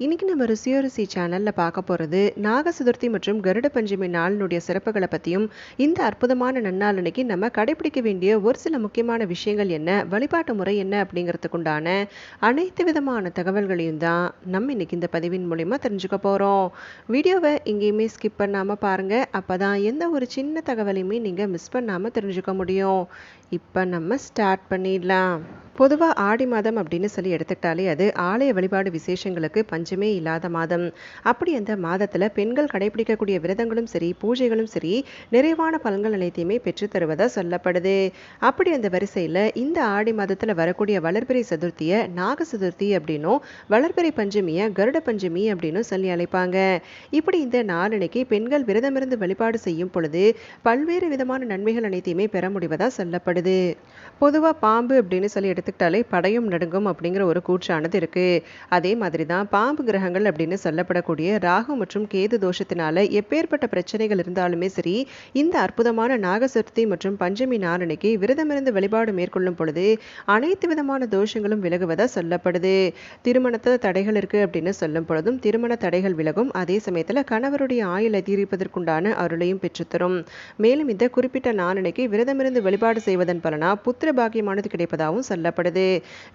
இன்னைக்கு நம்ம ருசியோ ருசி சேனலில் பார்க்க போகிறது நாக சதுர்த்தி மற்றும் கருட பஞ்சமி நாளினுடைய சிறப்புகளை பற்றியும் இந்த அற்புதமான நன்னாளனைக்கு நம்ம கடைபிடிக்க வேண்டிய ஒரு சில முக்கியமான விஷயங்கள் என்ன வழிபாட்டு முறை என்ன அப்படிங்கிறதுக்குண்டான அனைத்து விதமான தகவல்களையும் தான் நம்ம இன்னைக்கு இந்த பதிவின் மூலிமா தெரிஞ்சுக்க போகிறோம் வீடியோவை எங்கேயுமே ஸ்கிப் பண்ணாமல் பாருங்கள் அப்போ தான் எந்த ஒரு சின்ன தகவலையுமே நீங்கள் மிஸ் பண்ணாமல் தெரிஞ்சுக்க முடியும். இப்போ நம்ம ஸ்டார்ட் பண்ணிடலாம். பொதுவாக ஆடி மாதம் அப்படின்னு சொல்லி எடுத்துக்கிட்டாலே அது ஆலய வழிபாடு விசேஷங்களுக்கு பஞ்சமே இல்லாத மாதம். அப்படி அந்த மாதத்தில் பெண்கள் கடைபிடிக்கக்கூடிய விரதங்களும் சரி பூஜைகளும் சரி நிறைவான பலன்கள் அனைத்தையுமே பெற்றுத்தருவதாக சொல்லப்படுது. அப்படி அந்த வரிசையில் இந்த ஆடி மாதத்தில் வரக்கூடிய வளர்பிறை சதுர்த்தியை நாக சதுர்த்தி அப்படின்னும் வளர்பிறை பஞ்சமியை கருட பஞ்சமி அப்படின்னு சொல்லி அழைப்பாங்க. இப்படி இந்த நாளனைக்கு பெண்கள் விரதமிருந்து வழிபாடு செய்யும் பொழுது பல்வேறு விதமான நன்மைகள் அனைத்தையுமே பெற முடிவதாக சொல்லப்படுது. பொதுவாக பாம்பு அப்படின்னு சொல்லி எடுத்துக்கிட்டாலே படையும் நடுங்கும் அப்படிங்கிற ஒரு கூற்றானது இருக்குது அதே மாதிரி தான் பாம்பு கிரகங்கள் அப்படின்னு சொல்லப்படக்கூடிய ராகு மற்றும் கேது தோஷத்தினால எப்பேற்பட்ட பிரச்சனைகள் இருந்தாலுமே சரி இந்த அற்புதமான நாகசதுர்த்தி மற்றும் பஞ்சமி நாரணிக்கு விரதமிருந்து வழிபாடு மேற்கொள்ளும் பொழுது அனைத்து விதமான தோஷங்களும் விலகுவதா சொல்லப்படுது. திருமணத்தில் தடைகள் இருக்கு அப்படின்னு சொல்லும் பொழுதும் திருமண தடைகள் விலகும். அதே சமயத்தில் கணவருடைய ஆயுள் அதிகரிப்பதற்குண்டான அருளையும் பெற்றுத்தரும். மேலும் இந்த குறிப்பிட்ட நாரணிக்கு விரதமிருந்து வழிபாடு செய்வதன் பலனா புத்திர பாக்கியமானது கிடைப்பதாகவும் சொல்லப்படுது.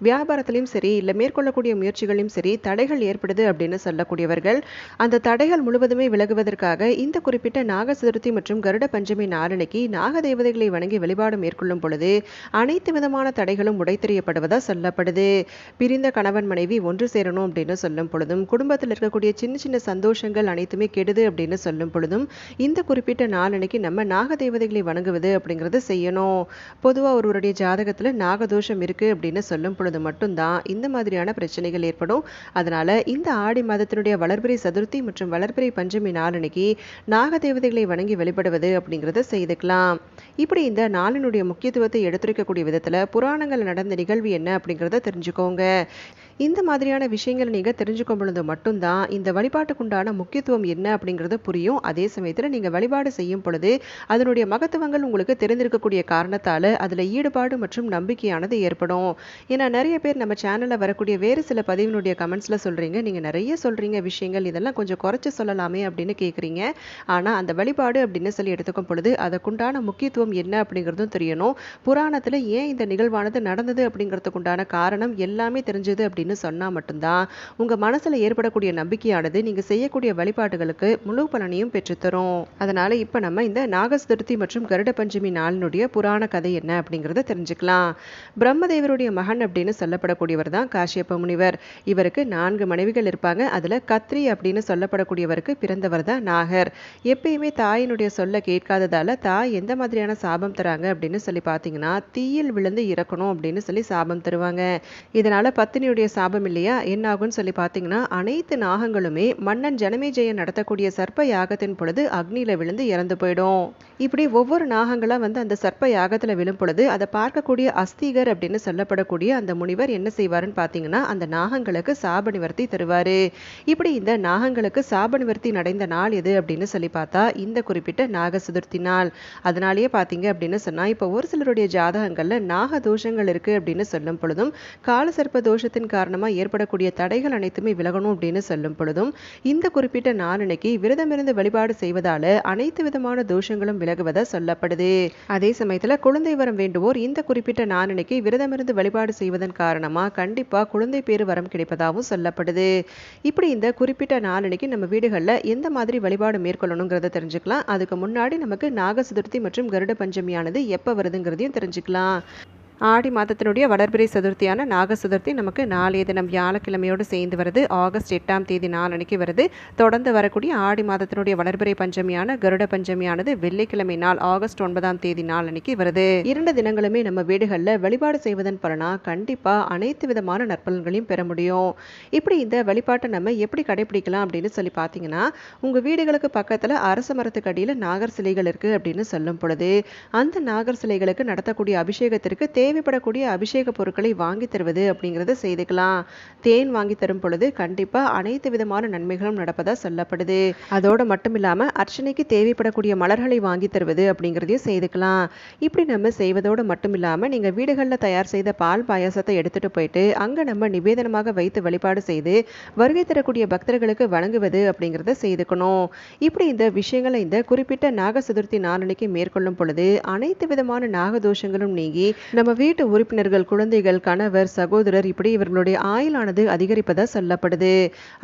வியாபாரத்திலையும் சரி இல்லை மேற்கொள்ளக்கூடிய முயற்சிகளையும் சரி தடைகள் ஏற்படுது அப்படின்னு சொல்லக்கூடியவர்கள். அந்த தடைகள் முழுவதுமே விலகுவதற்காக இந்த குறிப்பிட்ட நாக சதுர்த்தி மற்றும் கருட பஞ்சமி நாளனைக்கு நாக தேவதைகளை வணங்கி வழிபாடு மேற்கொள்ளும் பொழுது அனைத்து விதமான தடைகளும் உடைத்தெறியப்படுவதா சொல்லப்படுது. பிரிந்த கணவன் மனைவி ஒன்று சேரணும் அப்படின்னு சொல்லும் பொழுதும் குடும்பத்தில் இருக்கக்கூடிய சின்ன சின்ன சந்தோஷங்கள் அனைத்துமே கெடுது அப்படின்னு சொல்லும் பொழுதும் இந்த குறிப்பிட்ட நாளனைக்கு நம்ம நாக தேவதைகளை வணங்குவது அப்படிங்கிறது செய்யணும். பொதுவாக ஒருவருடைய ஜாதகத்தில் நாகதோஷம் இருக்குது அப்படின்னு சொல்லும் பொழுது மட்டும்தான் இந்த மாதிரியான பிரச்சனைகள் ஏற்படும். அதனால் இந்த ஆடி மாதத்தினுடைய வளர்பிறை சதுர்த்தி மற்றும் வளர்பிறை பஞ்சமி நாளனைக்கு நாக தேவதைகளை வணங்கி வழிபடுவது அப்படிங்கிறத செய்துக்கலாம். இப்படி இந்த நாளினுடைய முக்கியத்துவத்தை எடுத்துரைக்கக்கூடிய விதத்தில் புராணங்கள் நடந்த நிகழ்வு என்ன அப்படிங்கிறத தெரிஞ்சுக்கோங்க. இந்த மாதிரியான விஷயங்களை நீங்கள் தெரிஞ்சுக்கும் பொழுது மட்டும்தான் இந்த வழிபாட்டுக்குண்டான முக்கியத்துவம் என்ன அப்படிங்கிறது புரியும். அதே சமயத்தில் நீங்கள் வழிபாடு செய்யும் பொழுது அதனுடைய மகத்துவங்கள் உங்களுக்கு தெரிந்திருக்கக்கூடிய காரணத்தால் அதில் ஈடுபாடு மற்றும் நம்பிக்கையானது ஏற்படும். ஏன்னா நிறைய பேர் நம்ம சேனலில் வரக்கூடிய வேறு சில பதிவினுடைய கமெண்ட்ஸில் சொல்கிறீங்க நீங்கள் நிறைய சொல்கிறீங்க விஷயங்கள். இதெல்லாம் கொஞ்சம் குறைச்சி சொல்லலாமே அப்படின்னு கேட்குறீங்க ஆனால் அந்த வழிபாடு அப்படின்னு சொல்லி எடுத்துக்கும் பொழுது அதற்குண்டான முக்கியத்துவம் என்ன அப்படிங்கிறதும் தெரியணும். புராணத்தில் ஏன் இந்த நிகழ்வானது நடந்தது அப்படிங்கிறதுக்குண்டான காரணம் எல்லாமே தெரிஞ்சது அப்படின்னு சொன்னால் மட்டும்தான் உங்கள் மனசில் ஏற்படக்கூடிய நம்பிக்கையானது நீங்கள் செய்யக்கூடிய வழிபாடுகளுக்கு முழு பலனையும் பெற்றுத்தரும். அதனால் இப்போ நம்ம இந்த நாகசதுர்த்தி மற்றும் கருட பஞ்சமி நாளினுடைய புராண கதை என்ன அப்படிங்கிறத தெரிஞ்சுக்கலாம். பிரம்மதேவருடைய மகன் அப்படின்னு சொல்லப்படக்கூடியவர் தான் காஷ்யப்ப முனிவர். இவருக்கு நான்கு மனைவிகள் இருப்பாங்க. அதில் கத்ரி அப்படின்னு சொல்லப்படக்கூடியவருக்கு பிறந்தவர் தான் நாகர். எப்பயுமே தாயினுடைய சொல்ல கேட்காததால தாய் எந்த மாதிரியான சாபம் தராங்க அப்படின்னு சொல்லி பார்த்தீங்கன்னா தீயில் விழுந்து இறக்கணும் அப்படின்னு சொல்லி சாபம் தருவாங்க. இதனால பத்தினியுடைய சாபம் இல்லையா என்ன ஆகும்னு சொல்லி பார்த்தீங்கன்னா அனைத்து நாகங்களுமே மன்னன் ஜனமேஜயன் நடத்தக்கூடிய சர்ப்ப யாகத்தின் பொழுது அக்னியில விழுந்து இறந்து போயிடும். இப்படி ஒவ்வொரு நாகங்களா வந்து அந்த சர்ப்ப யாகத்துல விழும் பொழுது அதை பார்க்கக்கூடிய அஸ்திகர் அப்படின்னு சொல்லப்படக்கூடிய அந்த முனிவர் என்ன செய்வாருன்னு பார்த்தீங்கன்னா அந்த நாகங்களுக்கு சாப நிவர்த்தி தருவாரு. இப்படி இந்த நாகங்களுக்கு சாப நிவர்த்தி நடைந்த நாள் எது அப்படின்னு சொல்லி பார்த்தா இந்த குறிப்பிட்ட நாக சதுர்த்தி நாள். அதனாலேயே பார்த்தீங்க அப்படின்னு சொன்னா இப்போ ஒரு சிலருடைய ஜாதகங்கள்ல நாக தோஷங்கள் இருக்கு அப்படின்னு சொல்லும் பொழுதும் காலசர்ப்ப தோஷத்தின் ஏற்படக்கூடிய தடைகள் அனைத்துமே விலகணும் அப்படின்னு சொல்லும் பொழுதும் இந்த குறிப்பிட்ட நாளனைக்கு விரதமிருந்து வழிபாடு செய்வதால அனைத்து விதமான தோஷங்களும் விலகுவதா சொல்லப்படுது. அதே சமயத்தில் குழந்தை வரம் வேண்டுவோர் இந்த குறிப்பிட்ட நாளனைக்கு விரதமிருந்து வழிபாடு செய்வதன் காரணமா கண்டிப்பா குழந்தை பேரு வரம் கிடைப்பதாகவும் சொல்லப்படுது. இப்படி இந்த குறிப்பிட்ட நாளனைக்கு நம்ம வீடுகளில் எந்த மாதிரி வழிபாடு மேற்கொள்ளணுங்கிறத தெரிஞ்சுக்கலாம். அதுக்கு முன்னாடி நமக்கு நாக சதுர்த்தி மற்றும் கருட பஞ்சமியானது எப்போ வருதுங்கிறதையும் தெரிஞ்சுக்கலாம். ஆடி மாதத்தினுடைய வளர்பிறை சதுர்த்தியான நாக சதுர்த்தி நமக்கு நாளைய தினம் வியாழக்கிழமையோடு சேர்ந்து வருது. ஆகஸ்ட் எட்டாம் தேதி நாளன்னைக்கு வருது. தொடர்ந்து வரக்கூடிய ஆடி மாதத்தினுடைய வளர்பிறை பஞ்சமியான கருட பஞ்சமியானது வெள்ளிக்கிழமை நாள் ஆகஸ்ட் ஒன்பதாம் தேதி நாளன்னைக்கு வருது. இரண்டு தினங்களுமே நம்ம வீடுகளில் வழிபாடு செய்வதன் பலனா கண்டிப்பாக அனைத்து விதமான நற்பலன்களையும் பெற முடியும். இப்படி இந்த வழிபாட்டை நம்ம எப்படி கடைபிடிக்கலாம் அப்படின்னு சொல்லி பார்த்தீங்கன்னா உங்கள் வீடுகளுக்கு பக்கத்தில் அரச மரத்துக்கு அடியில் நாகர் சிலைகள் இருக்குது அப்படின்னு சொல்லும் பொழுது அந்த நாகர் சிலைகளுக்கு நடத்தக்கூடிய அபிஷேகத்திற்கு தேவைப்படக்கூடிய அபிஷேக பொருட்களை வாங்கி தருவது அப்படிங்கிறத செய்துக்கலாம். தேன் வாங்கி தரும் பொழுது கண்டிப்பாக அனைத்து விதமான நன்மைகளும் நடப்பதாக சொல்லப்படுது. அதோடு மட்டும் இல்லாமல் அர்ச்சனைக்கு தேவைப்படக்கூடிய மலர்களை வாங்கி தருவது அப்படிங்கிறதையும் செய்துக்கலாம். இப்படி நம்ம செய்வதோடு மட்டும் இல்லாமல் நீங்கள் வீடுகளில் தயார் செய்த பால் பாயாசத்தை எடுத்துகிட்டு போயிட்டு அங்கே நம்ம நிவேதனமாக வைத்து வழிபாடு செய்து வருகை தரக்கூடிய பக்தர்களுக்கு வழங்குவது அப்படிங்கிறத செய்துக்கணும். இப்படி இந்த விஷயங்களை இந்த குறிப்பிட்ட நாக சதுர்த்தி நாளனைக்கு மேற்கொள்ளும் பொழுது அனைத்து விதமான நாகதோஷங்களும் நீங்கி நம்ம வீட்டு உறுப்பினர்கள் குழந்தைகள் கணவர் சகோதரர் இப்படி இவர்களுடைய ஆயுளானது அதிகரிப்பதாக சொல்லப்படுது.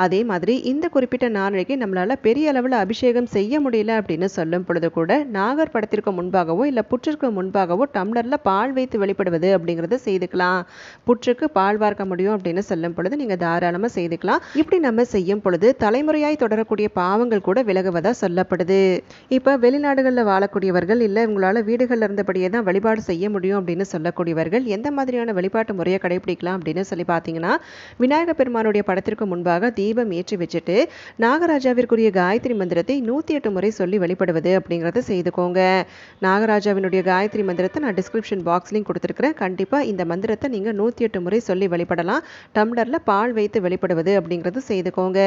அதே மாதிரி இந்த குறிப்பிட்ட நாளைக்கு நம்மளால பெரிய அளவில் அபிஷேகம் செய்ய முடியல அப்படின்னு சொல்லும் பொழுது கூட நாகர் படத்திற்கு முன்பாகவோ இல்லை புற்றிற்கு முன்பாகவோ டம்ளர்ல பால் வைத்து வெளிப்படுவது அப்படிங்கிறத செய்துக்கலாம். புற்றுக்கு பால் வார்க்க முடியும் அப்படின்னு சொல்லும் பொழுது நீங்க தாராளமா செய்துக்கலாம். இப்படி நம்ம செய்யும் பொழுது தலைமுறையாய் தொடரக்கூடிய பாவங்கள் கூட விலகுவதா சொல்லப்படுது. இப்ப வெளிநாடுகளில் வாழக்கூடியவர்கள் இல்லை உங்களால வீடுகளில் இருந்தபடியே தான் வழிபாடு செய்ய முடியும் அப்படின்னு சொல்லக்கூடியவர்கள் எந்த மாதிரியான வழிபாட்டு முறையை கடைபிடிக்கலாம் அப்படின்னு சொல்லி பார்த்தீங்கன்னா விநாயக பெருமானுடைய படத்திற்கு முன்பாக தீபம் ஏற்றி வச்சுட்டு நாகராஜாவிற்குரிய காயத்ரி மந்திரத்தை நூற்றி எட்டு முறை சொல்லி வழிபடுவது அப்படிங்கிறத செய்துக்கோங்க. நாகராஜாவினுடைய காயத்ரி மந்திரத்தை நான் டிஸ்கிரிப்ஷன் பாக்ஸ்லையும் கொடுத்துருக்குறேன். கண்டிப்பாக இந்த மந்திரத்தை நீங்கள் நூற்றி எட்டு முறை சொல்லி வழிபடலாம் டம்ளரில் பால் வைத்து வெளிப்படுவது அப்படிங்கிறது செய்துக்கோங்க.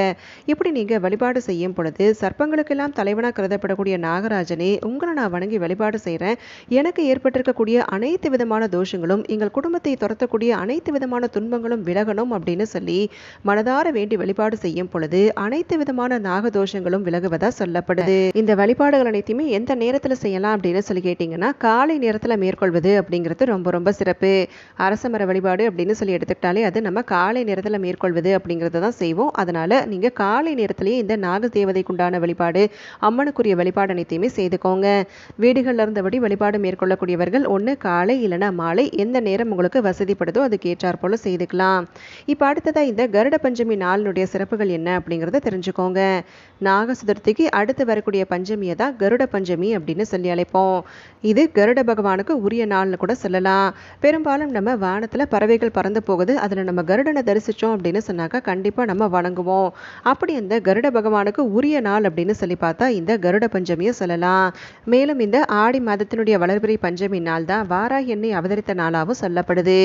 இப்படி நீங்கள் வழிபாடு செய்யும் பொழுது சர்ப்பங்களுக்கெல்லாம் தலைவனாக கருதப்படக்கூடிய நாகராஜனே உங்களை நான் வணங்கி வழிபாடு செய்கிறேன் எனக்கு ஏற்பட்டிருக்கக்கூடிய அனைத்து விதமான தோஷங்களும் எங்கள் குடும்பத்தை துரத்தக்கூடிய அனைத்து விதமான துன்பங்களும் விலகணும் அப்படின்னு சொல்லி மனதார வேண்டி வழிபாடு செய்யும் பொழுது அனைத்து விதமான நாகதோஷங்களும் விலகுவதா சொல்லப்படுது. இந்த வழிபாடுகள் அனைத்தையுமே எந்த நேரத்தில் செய்யலாம் அப்படின்னு சொல்லி கேட்டிங்கன்னா காலை நேரத்தில் மேற்கொள்வது அப்படிங்கிறது ரொம்ப ரொம்ப சிறப்பு. அரசமர வழிபாடு அப்படின்னு சொல்லி எடுத்துக்கிட்டாலே அது நம்ம காலை நேரத்தில் மேற்கொள்வது அப்படிங்கிறத தான் செய்வோம். அதனால நீங்கள் காலை நேரத்திலேயே இந்த நாக தேவதைக்குண்டான வழிபாடு அம்மனுக்குரிய வழிபாடு அனைத்தையுமே செய்துக்கோங்க. வீடுகளில் இருந்தபடி வழிபாடு மேற்கொள்ளக்கூடியவர்கள் ஒன்று காலை இல்லைன்னா மாலை. எந்த நேரம் உங்களுக்கு வசதிப்படுதோ அதுக்கு ஏற்றாற் போல செய்துக்கலாம். இப்போ அடுத்ததாக இந்த கருட பஞ்சமி நாளினுடைய சிறப்புகள் என்ன அப்படிங்கிறத தெரிஞ்சுக்கோங்க. நாக சதுர்த்திக்கு அடுத்து வரக்கூடிய பஞ்சமியை தான் கருட பஞ்சமி அப்படின்னு சொல்லி அழைப்போம். இது கருட பகவானுக்கு உரிய நாள்னு கூட சொல்லலாம். பெரும்பாலும் நம்ம வானத்தில் பறவைகள் பறந்து போகுது அதில் நம்ம கருடனை தரிசித்தோம் அப்படின்னு சொன்னாக்கா கண்டிப்பாக நம்ம வணங்குவோம். அப்படி அந்த கருட பகவானுக்கு உரிய நாள் அப்படின்னு சொல்லி பார்த்தா இந்த கருட பஞ்சமியை சொல்லலாம். மேலும் இந்த ஆடி மாதத்தினுடைய வளர்பிறை பஞ்சமி நாள் தான். வாராகி எண்ணெய் அவதரித்த நாளாகவும் சொல்லப்படுது.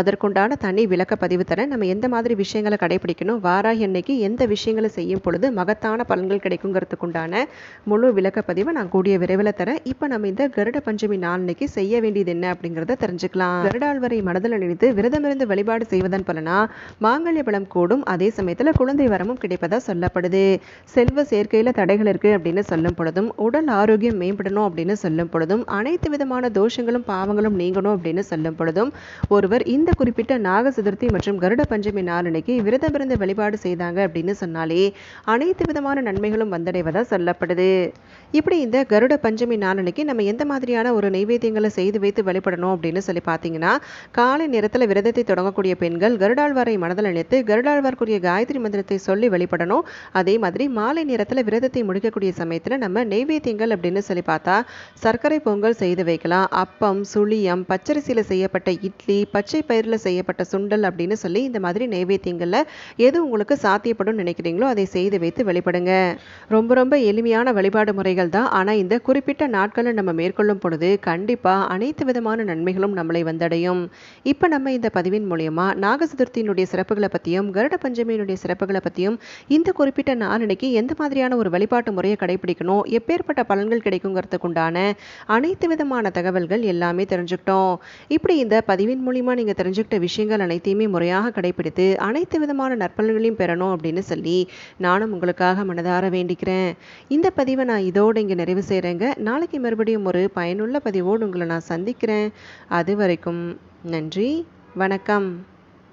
அதற்குண்டான தனி விளக்க பதிவு தர நம்ம எந்த மாதிரி விஷயங்களை கடைபிடிக்கணும் வாராகி அன்னைக்கு எந்த விஷயங்களை செய்யும் பொழுது மகத்தான பலன்கள் கிடைக்குங்கிறதுக்குண்டான முழு விளக்கப்பதிவை நான் கூடிய விரைவில் தரேன் இப்போ நம்ம இந்த கருட பஞ்சமி நாளன்னைக்கு செய்ய வேண்டியது என்ன அப்படிங்கிறத தெரிஞ்சுக்கலாம். கருடாழ்வரை மனதில் நினைத்து விரதமிருந்து வழிபாடு செய்வதன் பலனா மாங்கல்ய பலம் கூடும் அதே சமயத்தில் குழந்தை வரமும் கிடைப்பதா சொல்லப்படுது. செல்வ சேர்க்கையில் தடைகள் இருக்கு அப்படின்னு சொல்லும் பொழுதும் உடல் ஆரோக்கியம் மேம்படணும் அப்படின்னு சொல்லும் பொழுதும் அனைத்து விதமான தோஷங்களும் பாவங்களும் நீங்கணும் அப்படின்னு சொல்லும் பொழுதும் ஒருவர் இந்த குறிப்பிட்ட நாக சதுர்த்தி மற்றும் கருட பஞ்சமி நாளனைக்கு விரதம் விரதமிருந்து வழிபாடு செய்தாங்க அப்படின்னு சொன்னாலே அனைத்து விதமான நன்மைகளும் வந்தடைவதா சொல்லப்படுது. இப்படி இந்த கருட பஞ்சமி நாளனைக்கு நம்ம எந்த மாதிரியான ஒரு நைவேத்தியங்களை செய்து வைத்து வழிபடணும் அப்படின்னு சொல்லி பார்த்தீங்கன்னா காலை நேரத்தில் விரதத்தை தொடங்கக்கூடிய பெண்கள் கருடாழ்வாரை மனதில் நினைத்து கருடாழ்வார்க்குரிய காயத்ரி மந்திரத்தை சொல்லி வழிபடணும். அதே மாதிரி மாலை நேரத்தில் விரதத்தை முடிக்கக்கூடிய சமயத்தில் நம்ம நெய்வேத்தியங்கள் அப்படின்னு சொல்லி பார்த்தா சர்க்கரை பொங்கல் செய்து வைக்கலாம். அப்பம் சுழியம் பச்சரிசி அரிசியில் செய்யப்பட்ட இட்லி பச்சை பயிரில் செய்யப்பட்ட சுண்டல் அப்படின்னு சொல்லி இந்த மாதிரி நைவேத்தியங்களில் எது உங்களுக்கு சாத்தியப்படும் நினைக்கிறீங்களோ அதை செய்து வைத்து வழிபடுங்க. ரொம்ப ரொம்ப எளிமையான வழிபாடு முறைகள் தான். ஆனால் இந்த குறிப்பிட்ட நாட்களில் நம்ம மேற்கொள்ளும் பொழுது கண்டிப்பாக அனைத்து விதமான நன்மைகளும் நம்மளை வந்தடையும். இப்போ நம்ம இந்த பதிவின் மூலயமா நாக சதுர்த்தியினுடைய சிறப்புகளை பற்றியும் கருட பஞ்சமியினுடைய சிறப்புகளை பற்றியும் இந்த குறிப்பிட்ட நாளனைக்கு எந்த மாதிரியான ஒரு வழிபாட்டு முறையை கடைபிடிக்கணும் எப்பேற்பட்ட பலன்கள் கிடைக்குங்கிறதுக்குண்டான அனைத்து விதமான தகவல்கள் எல்லாமே தெரிஞ்சுக்கிட்டோம். இப்படி இந்த பதிவின் மூலிமா நீங்கள் தெரிஞ்சுக்கிட்ட விஷயங்கள் அனைத்தையுமே முறையாக கடைபிடித்து அனைத்து விதமான நற்பலன்களையும் பெறணும் அப்படின்னு சொல்லி நானும் உங்களுக்காக மனதார வேண்டிக்கிறேன். இந்த பதிவை நான் இதோடு இங்கே நிறைவு செய்கிறேங்க நாளைக்கு மறுபடியும் ஒரு பயனுள்ள பதிவோடு உங்களை நான் சந்திக்கிறேன். அது வரைக்கும் நன்றி வணக்கம்.